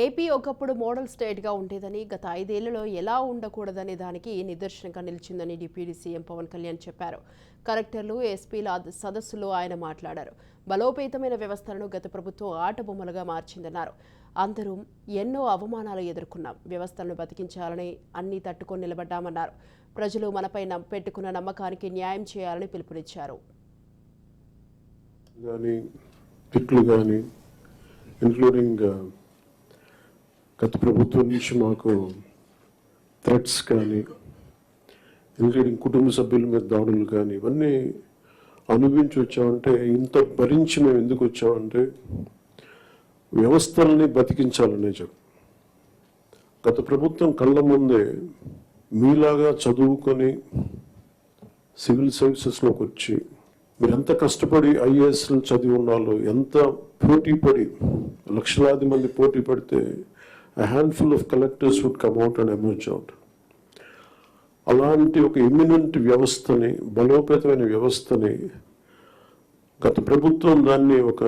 AP ఒకప్పుడు model స్టేట్గా ఉండేదని గత ఐదేళ్ళలో ఎలా ఉండకూడదనే దానికి నిదర్శనంగా నిలిచిందని డిప్యూటీ సీఎం పవన్ కళ్యాణ్ చెప్పారు. కలెక్టర్లు ఎస్పీల సదస్సులో ఆయన మాట్లాడారు. బలోపేతమైన వ్యవస్థలను గత ప్రభుత్వం ఆటబొమ్మలుగా మార్చిందన్నారు. అందరూ ఎన్నో అవమానాలు ఎదుర్కొన్నాం. వ్యవస్థలను బతికించాలని అన్ని తట్టుకొని నిలబడ్డామన్నారు. ప్రజలు మనపై పెట్టుకున్న నమ్మకానికి న్యాయం చేయాలని పిలుపునిచ్చారు. ఇంక్లూడింగ్ గత ప్రభుత్వం నుంచి మాకు థ్రెట్స్ కానీ ఇంక్లూడింగ్ కుటుంబ సభ్యుల మీద దాడులు కానీ ఇవన్నీ అనుభవించి వచ్చామంటే ఇంత భరించి మేము ఎందుకు వచ్చామంటే వ్యవస్థలని బతికించాలనే చెప్పు గత ప్రభుత్వం కళ్ళ ముందే మీలాగా చదువుకొని సివిల్ సర్వీసెస్లోకి వచ్చి మీరు ఎంత కష్టపడి ఐఏఎస్లు చదివి ఉన్నాలో ఎంత పోటీ పడి లక్షలాది మంది పోటీ పడితే a handful of collectors would come out and emerge out అలాంటి ఒక ఇమ్మినెంట్ వ్యవస్థని బలోపేతమైన వ్యవస్థని గత ప్రభుత్వం దాన్ని ఒక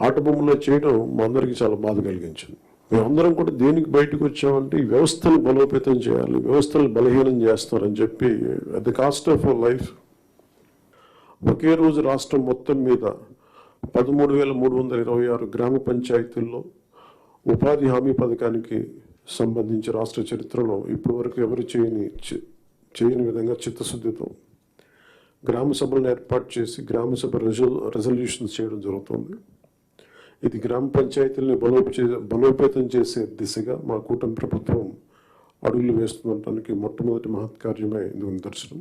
ఆటబొమ్మలో చేయడం మా అందరికీ చాలా బాధ కలిగించింది. మేమందరం కూడా దేనికి బయటకు వచ్చామంటే ఈ వ్యవస్థను బలోపేతం చేయాలి వ్యవస్థలు బలహీనం చేస్తారని చెప్పి at the cost of life ఒకే రోజు రాష్ట్రం మొత్తం మీద పదమూడు వేల మూడు వందల ఇరవై ఆరు గ్రామ పంచాయతీల్లో ఉపాధి హామీ పథకానికి సంబంధించి రాష్ట్ర చరిత్రలో ఇప్పటి వరకు ఎవరు చేయని చే- చేయని విధంగా చిత్తశుద్ధితో గ్రామ సభలను ఏర్పాటు చేసి గ్రామ సభ రెజల్ రెజల్యూషన్స్ చేయడం జరుగుతుంది. ఇది గ్రామ పంచాయతీల్ని బలోపే బలోపేతం చేసే దిశగా మా కూటమి ప్రభుత్వం అడుగులు వేస్తుండటానికి మొట్టమొదటి మహత్కార్యమే ఇందుకు నిదర్శనం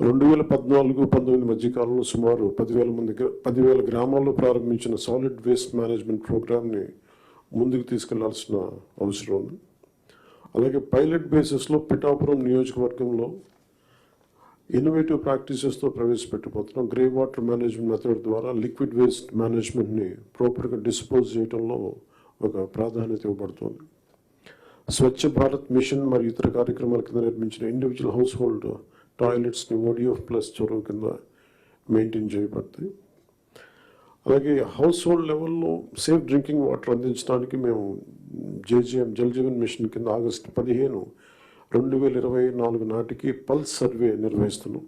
రెండు వేల పద్నాలుగు పంతొమ్మిది మధ్యకాలంలో సుమారు పదివేల మంది పదివేల గ్రామాల్లో ప్రారంభించిన సాలిడ్ వేస్ట్ మేనేజ్మెంట్ ప్రోగ్రామ్ని ముందుకు తీసుకెళ్ళాల్సిన అవసరం ఉంది. అలాగే పైలట్ బేసిస్లో పిఠాపురం నియోజకవర్గంలో ఇన్నోవేటివ్ ప్రాక్టీసెస్తో ప్రవేశపెట్టబోతున్నాం. గ్రే వాటర్ మేనేజ్మెంట్ మెథడ్ ద్వారా లిక్విడ్ వేస్ట్ మేనేజ్మెంట్ని ప్రాపర్గా డిస్పోజ్ చేయడంలో ఒక ప్రాధాన్యత ఇవ్వబడుతుంది. స్వచ్ఛ భారత్ మిషన్ మరియు ఇతర కార్యక్రమాల కింద నిర్మించిన ఇండివిజువల్ హౌస్ హోల్డ్ టాయిలెట్స్ని ఓడిఎఫ్ ప్లస్ చొరవ కింద మెయింటైన్ చేయబడతాయి అలాగే హౌస్ హోల్డ్ లెవెల్లో సేఫ్ డ్రింకింగ్ వాటర్ అందించడానికి మేము జేజీఎం జల్ జీవన్ మిషన్ కింద ఆగస్టు పదిహేను రెండు వేల ఇరవై నాలుగు నాటికి పల్స్ సర్వే నిర్వహిస్తున్నాం.